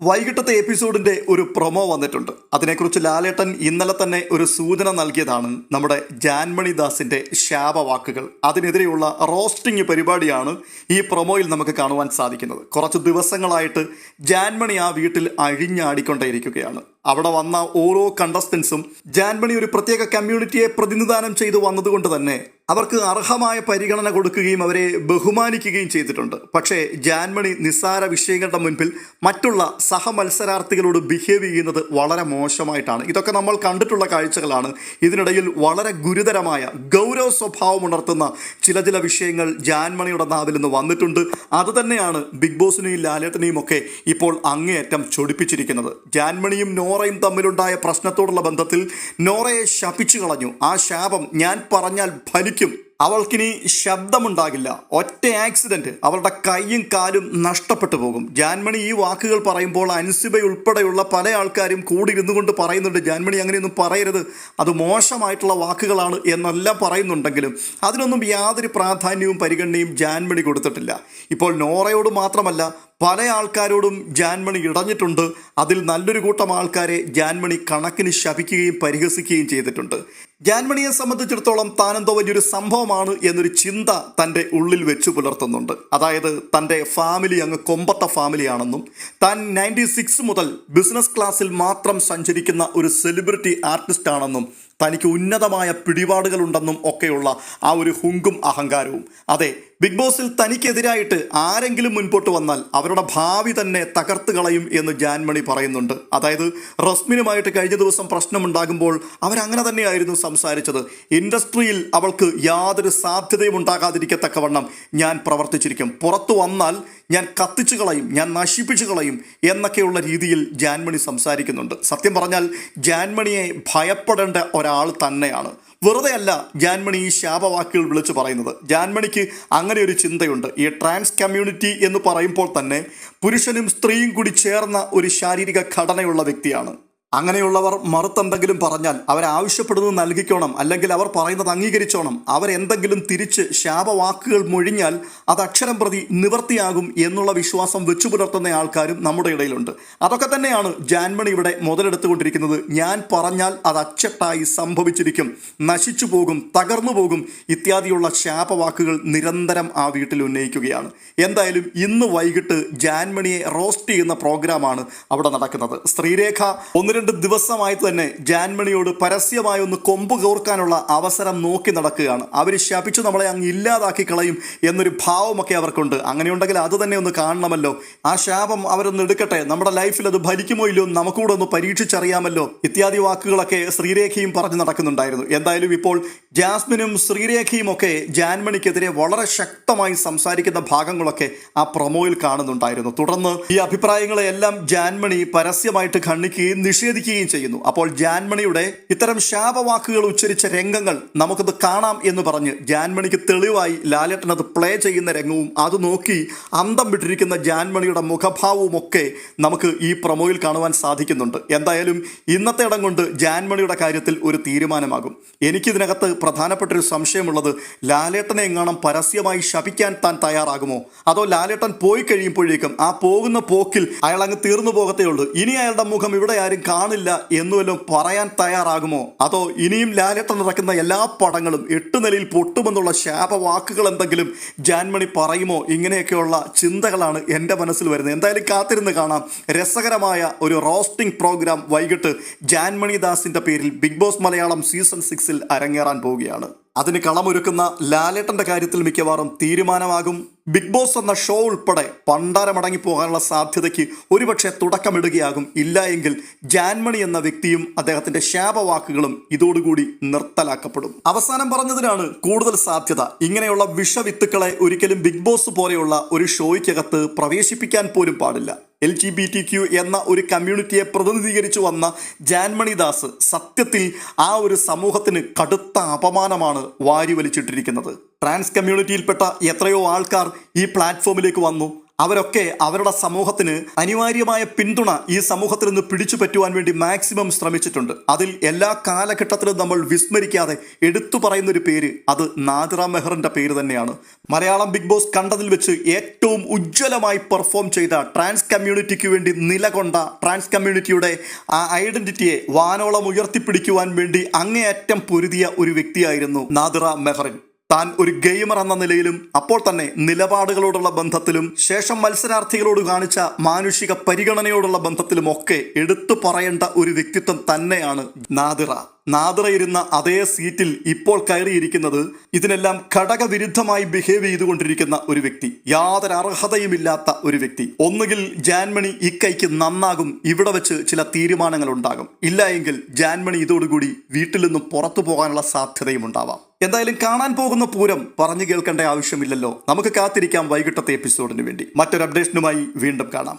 വൈകിട്ടത്തെ എപ്പിസോഡിന്റെ ഒരു പ്രൊമോ വന്നിട്ടുണ്ട്. അതിനെക്കുറിച്ച് ലാലേട്ടൻ ഇന്നലെ തന്നെ ഒരു സൂചന നൽകിയതാണ് നമ്മുടെ ജാൻമണി ദാസിന്റെ ശാപവാക്കുകൾ. അതിനെതിരെയുള്ള റോസ്റ്റിംഗ് പരിപാടിയാണ് ഈ പ്രൊമോയിൽ നമുക്ക് കാണുവാൻ സാധിക്കുന്നത്. കുറച്ച് ദിവസങ്ങളായിട്ട് ജാൻമണി ആ വീട്ടിൽ അഴിഞ്ഞാടിക്കൊണ്ടേയിരിക്കുകയാണ്. അവിടെ വന്ന ഓരോ കണ്ടസ്റ്റൻസും ജാൻമണി ഒരു പ്രത്യേക കമ്മ്യൂണിറ്റിയെ പ്രതിനിധാനം ചെയ്തു വന്നതുകൊണ്ട് തന്നെ അവർക്ക് അർഹമായ പരിഗണന കൊടുക്കുകയും അവരെ ബഹുമാനിക്കുകയും ചെയ്തിട്ടുണ്ട്. പക്ഷേ ജാൻമണി നിസ്സാര വിഷയങ്ങളുടെ മുൻപിൽ മറ്റുള്ള സഹമത്സരാർത്ഥികളോട് ബിഹേവ് ചെയ്യുന്നത് വളരെ മോശമായിട്ടാണ്. ഇതൊക്കെ നമ്മൾ കണ്ടിട്ടുള്ള കാഴ്ചകളാണ്. ഇതിനിടയിൽ വളരെ ഗുരുതരമായ ഗൗരവ സ്വഭാവം ഉണർത്തുന്ന ചില ചില വിഷയങ്ങൾ ജാൻമണിയുടെ നാവിൽ നിന്ന് വന്നിട്ടുണ്ട്. അതുതന്നെയാണ് ബിഗ് ബോസിനെയും ലാലേട്ടനെയും ഒക്കെ ഇപ്പോൾ അങ്ങേയറ്റം ചൊടിപ്പിച്ചിരിക്കുന്നത്. ജാൻമണിയും നോറയും തമ്മിലുണ്ടായ പ്രശ്നത്തോടുള്ള ബന്ധത്തിൽ നോറയെ ശപിച്ചു കളഞ്ഞു. ആ ശാപം ഞാൻ പറഞ്ഞാൽ ഫലിക്കും. അവൾക്കിനി ശബ്ദമുണ്ടാകില്ല. ഒറ്റ ആക്സിഡന്റ്. അവളുടെ കൈയും കാലും നഷ്ടപ്പെട്ടു പോകും. ജാൻമണി ഈ വാക്കുകൾ പറയുമ്പോൾ അൻസിബ ഉൾപ്പെടെയുള്ള പല ആൾക്കാരും കൂടി ഇരുന്നു കൊണ്ട് പറയുന്നുണ്ട് ജാൻമണി അങ്ങനെയൊന്നും പറയരുത്. അത് മോശമായിട്ടുള്ള വാക്കുകളാണ് എന്നെല്ലാം പറയുന്നുണ്ടെങ്കിലും അതിനൊന്നും യാതൊരു പ്രാധാന്യവും പരിഗണനയും ജാൻമണി കൊടുത്തിട്ടില്ല. ഇപ്പോൾ നോറയോട് മാത്രമല്ല പല ആൾക്കാരോടും ജാൻമണി ഇടഞ്ഞിട്ടുണ്ട്. അതിൽ നല്ലൊരു കൂട്ടം ആൾക്കാരെ ജാൻമണി കണക്കിന് ശപിക്കുകയും പരിഹസിക്കുകയും ചെയ്തിട്ടുണ്ട്. ജാൻമണിയെ സംബന്ധിച്ചിടത്തോളം താനെന്തോ വലിയൊരു സംഭവമാണ് എന്നൊരു ചിന്ത തന്റെ ഉള്ളിൽ വെച്ചു പുലർത്തുന്നുണ്ട്. അതായത് തന്റെ ഫാമിലി അങ്ങ് കൊമ്പത്ത ഫാമിലിയാണെന്നും താൻ നയന്റി സിക്സ് മുതൽ ബിസിനസ് ക്ലാസ്സിൽ മാത്രം സഞ്ചരിക്കുന്ന ഒരു സെലിബ്രിറ്റി ആർട്ടിസ്റ്റ് ആണെന്നും തനിക്ക് ഉന്നതമായ പിടിപാടുകളുണ്ടെന്നും ഒക്കെയുള്ള ആ ഒരു ഹുങ്കും അഹങ്കാരവും. അതെ ബിഗ് ബോസിൽ തനിക്കെതിരായിട്ട് ആരെങ്കിലും മുൻപോട്ട് വന്നാൽ അവരുടെ ഭാവി തന്നെ തകർത്ത് കളയും എന്ന് ജാൻമണി പറയുന്നുണ്ട്. അതായത് റസ്മിനുമായിട്ട് കഴിഞ്ഞ ദിവസം പ്രശ്നമുണ്ടാകുമ്പോൾ അവരങ്ങനെ തന്നെയായിരുന്നു സംസാരിച്ചത്. ഇൻഡസ്ട്രിയിൽ അവൾക്ക് യാതൊരു സാധ്യതയും ഉണ്ടാകാതിരിക്കത്തക്കവണ്ണം ഞാൻ പ്രവർത്തിച്ചിരിക്കും. പുറത്തു വന്നാൽ ഞാൻ കത്തിച്ചു കളയും ഞാൻ നശിപ്പിച്ചു കളയും എന്നൊക്കെയുള്ള രീതിയിൽ ജാൻമണി സംസാരിക്കുന്നുണ്ട്. സത്യം പറഞ്ഞാൽ ജാൻമണിയെ ഭയപ്പെടേണ്ട ഒരാൾ തന്നെയാണ്. വെറുതെ അല്ല ജാൻമണി ഈ ശാപവാക്കുകൾ വിളിച്ചു പറയുന്നത്. ജാൻമണിക്ക് അങ്ങനെ ഒരു ചിന്തയുണ്ട്. ഈ ട്രാൻസ് കമ്മ്യൂണിറ്റി എന്ന് പറയുമ്പോൾ തന്നെ പുരുഷനും സ്ത്രീയും കൂടി ചേർന്ന ഒരു ശാരീരിക ഘടനയുള്ള വ്യക്തിയാണ്. അങ്ങനെയുള്ളവർ മറുത്തെന്തെങ്കിലും പറഞ്ഞാൽ അവരാവശ്യപ്പെടുന്നത് നൽകിക്കോണം അല്ലെങ്കിൽ അവർ പറയുന്നത് അംഗീകരിച്ചോണം. അവരെന്തെങ്കിലും തിരിച്ച് ശാപവാക്കുകൾ മൊഴിഞ്ഞാൽ അത് അക്ഷരം പ്രതി നിവർത്തിയാകും എന്നുള്ള വിശ്വാസം വെച്ചു പുലർത്തുന്ന ആൾക്കാരും നമ്മുടെ ഇടയിലുണ്ട്. അതൊക്കെ തന്നെയാണ് ജാൻമണി ഇവിടെ മുതലെടുത്തുകൊണ്ടിരിക്കുന്നത്. ഞാൻ പറഞ്ഞാൽ അത് അച്ചട്ടായി സംഭവിച്ചിരിക്കും. നശിച്ചു പോകും തകർന്നു പോകും ഇത്യാദിയുള്ള ശാപവാക്കുകൾ നിരന്തരം ആ വീട്ടിൽ ഉന്നയിക്കുകയാണ്. എന്തായാലും ഇന്ന് വൈകിട്ട് ജാൻമണിയെ റോസ്റ്റ് ചെയ്യുന്ന പ്രോഗ്രാമാണ് അവിടെ നടക്കുന്നത്. സ്ത്രീരേഖ ഒന്ന് രണ്ട് ദിവസമായി തന്നെ ജാൻമണിയോട് പരസ്യമായി ഒന്ന് കൊമ്പ് കോർക്കാനുള്ള അവസരം നോക്കി നടക്കുകയാണ്. അവർ ശപിച്ചു നമ്മളെ അങ്ങ് ഇല്ലാതാക്കി കളയും എന്നൊരു ഭാവമൊക്കെ അവർക്കുണ്ട്. അങ്ങനെയുണ്ടെങ്കിൽ അത് തന്നെ ഒന്ന് കാണണമല്ലോ. ആ ശാപം അവരൊന്ന് എടുക്കട്ടെ? നമ്മുടെ ലൈഫിൽ അത് ഭരിക്കുമോ ഇല്ലയോ നമുക്കൂടെ ഒന്ന് പരീക്ഷിച്ചറിയാമല്ലോ. ഇത്യാദി വാക്കുകളൊക്കെ ശ്രീരേഖയും പറഞ്ഞു നടക്കുന്നുണ്ടായിരുന്നു. എന്തായാലും ഇപ്പോൾ ജാസ്മിനും ശ്രീരേഖയും ഒക്കെ ജാൻമണിക്കെതിരെ വളരെ ശക്തമായി സംസാരിക്കുന്ന ഭാഗങ്ങളൊക്കെ ആ പ്രൊമോയിൽ കാണുന്നുണ്ടായിരുന്നു. തുടർന്ന് ഈ അഭിപ്രായങ്ങളെ എല്ലാം ജാൻമണി പരസ്യമായിട്ട് ഖണ്ഡിക്കുകയും നിഷേധിക്കുകയും ചെയ്യുന്നു. അപ്പോൾ ജാൻമണിയുടെ ഇത്തരം ശാപവാക്കുകൾ ഉച്ചരിച്ച രംഗങ്ങൾ നമുക്കത് കാണാം എന്ന് പറഞ്ഞ് ജാൻമണിക്ക് തെളിവായി ലാലേട്ടൻ അത് പ്ലേ ചെയ്യുന്ന രംഗവും അത് നോക്കി അന്തം വിട്ടിരിക്കുന്ന ജാൻമണിയുടെ മുഖഭാവവും ഒക്കെ നമുക്ക് ഈ പ്രൊമോയിൽ കാണുവാൻ സാധിക്കുന്നുണ്ട്. എന്തായാലും ഇന്നത്തെ ഇടം കൊണ്ട് ജാൻമണിയുടെ കാര്യത്തിൽ ഒരു തീരുമാനമാകും. എനിക്കിതിനകത്ത് പ്രധാനപ്പെട്ട ഒരു സംശയമുള്ളത് ലാലേട്ടനെ എങ്ങാണം പരസ്യമായി ശപിക്കാൻ താൻ തയ്യാറാകുമോ? അതോ ലാലേട്ടൻ പോയി കഴിയുമ്പോഴേക്കും ആ പോകുന്ന പോക്കിൽ അയാൾ അങ്ങ് തീർന്നു പോകത്തേ ഉള്ളൂ. ഇനി അയാളുടെ മുഖം ഇവിടെ ആരും കാണില്ല എന്നുവല്ലോ പറയാൻ തയ്യാറാകുമോ? അതോ ഇനിയും ലാലേട്ടൻ നടക്കുന്ന എല്ലാ പടങ്ങളും എട്ട് നിലയിൽ പൊട്ടുമെന്നുള്ള ശാപവാക്കുകൾ എന്തെങ്കിലും ജാൻമണി പറയുമോ? ഇങ്ങനെയൊക്കെയുള്ള ചിന്തകളാണ് എന്റെ മനസ്സിൽ വരുന്നത്. എന്തായാലും കാത്തിരുന്ന് കാണാം. രസകരമായ ഒരു റോസ്റ്റിംഗ് പ്രോഗ്രാം വൈകിട്ട് ജാൻമണി ദാസിന്റെ പേരിൽ ബിഗ് ബോസ് മലയാളം സീസൺ സിക്സിൽ അരങ്ങേറാൻ പോവുകയാണ്. അതിന് കളമൊരുക്കുന്ന ലാലേട്ടന്റെ കാര്യത്തിൽ മിക്കവാറും തീരുമാനമാകും. ബിഗ് ബോസ് എന്ന ഷോ ഉൾപ്പെടെ പണ്ടാരമടങ്ങി പോകാനുള്ള സാധ്യതയ്ക്ക് ഒരുപക്ഷെ തുടക്കമിടുകയാകും. ഇല്ല എങ്കിൽ ജാൻമണി എന്ന വ്യക്തിയും അദ്ദേഹത്തിന്റെ ശാപവാക്കുകളും ഇതോടുകൂടി നിർത്തലാക്കപ്പെടും. അവസാനം പറഞ്ഞതിനാണ് കൂടുതൽ സാധ്യത. ഇങ്ങനെയുള്ള വിഷവിത്തുക്കളെ ഒരിക്കലും ബിഗ് ബോസ് പോലെയുള്ള ഒരു ഷോയ്ക്കകത്ത് പ്രവേശിപ്പിക്കാൻ പോലും പാടില്ല. L G B T Q എന്ന ഒരു കമ്മ്യൂണിറ്റിയെ പ്രതിനിധീകരിച്ചു വന്ന ജാൻമണി ദാസ് സത്യത്തിൽ ആ ഒരു സമൂഹത്തിന് കടുത്ത അപമാനമാണ് വാരി വലിച്ചിട്ടിരിക്കുന്നത്. ട്രാൻസ് കമ്മ്യൂണിറ്റിയിൽപ്പെട്ട എത്രയോ ആൾക്കാർ ഈ പ്ലാറ്റ്ഫോമിലേക്ക് വന്നു. അവരൊക്കെ അവരുടെ സമൂഹത്തിന് അനിവാര്യമായ പിന്തുണ ഈ സമൂഹത്തിൽ നിന്ന് പിടിച്ചു പറ്റുവാൻ വേണ്ടി മാക്സിമം ശ്രമിച്ചിട്ടുണ്ട്. അതിൽ എല്ലാ കാലഘട്ടത്തിലും നമ്മൾ വിസ്മരിക്കാതെ എടുത്തു പറയുന്ന ഒരു പേര് അത് നാദിറ മെഹറിന്റെ പേര് തന്നെയാണ്. മലയാളം ബിഗ് ബോസ് കണ്ടതിൽ വെച്ച് ഏറ്റവും ഉജ്ജ്വലമായി പെർഫോം ചെയ്ത ട്രാൻസ് കമ്മ്യൂണിറ്റിക്ക് വേണ്ടി നിലകൊണ്ട ട്രാൻസ് കമ്മ്യൂണിറ്റിയുടെ ആ ഐഡന്റിറ്റിയെ വാനോളം ഉയർത്തിപ്പിടിക്കുവാൻ വേണ്ടി അങ്ങേയറ്റം പൊരുതിയ ഒരു വ്യക്തിയായിരുന്നു നാദിറ മെഹറിൻ. താൻ ഒരു ഗെയിമർ എന്ന നിലയിലും അപ്പോൾ തന്നെ നിലപാടുകളോടുള്ള ബന്ധത്തിലും ശേഷം മത്സരാർത്ഥികളോട് കാണിച്ച മാനുഷിക പരിഗണനയോടുള്ള ബന്ധത്തിലും ഒക്കെ എടുത്തു പറയേണ്ട ഒരു വ്യക്തിത്വം തന്നെയാണ് നാദിറ. നാദിറ ഇരുന്ന അതേ സീറ്റിൽ ഇപ്പോൾ കയറിയിരിക്കുന്നത് ഇതിനെല്ലാം ഘടകവിരുദ്ധമായി ബിഹേവ് ചെയ്തുകൊണ്ടിരിക്കുന്ന ഒരു വ്യക്തി. യാതൊരു അർഹതയുമില്ലാത്ത ഒരു വ്യക്തി. ഒന്നുകിൽ ജാൻമണി ഇക്കൈക്ക് നന്നാകും ഇവിടെ വെച്ച് ചില തീരുമാനങ്ങൾ ഉണ്ടാകും ഇല്ല എങ്കിൽ ജാൻമണി ഇതോടുകൂടി വീട്ടിൽ നിന്നും പുറത്തു പോകാനുള്ള സാധ്യതയും ഉണ്ടാവാം. എന്തായാലും കാണാൻ പോകുന്ന പൂരം പറഞ്ഞു കേൾക്കേണ്ട ആവശ്യമില്ലല്ലോ. നമുക്ക് കാത്തിരിക്കാം വൈകിട്ടത്തെ എപ്പിസോഡിന് വേണ്ടി. മറ്റൊരു അപ്ഡേഷനുമായി വീണ്ടും കാണാം.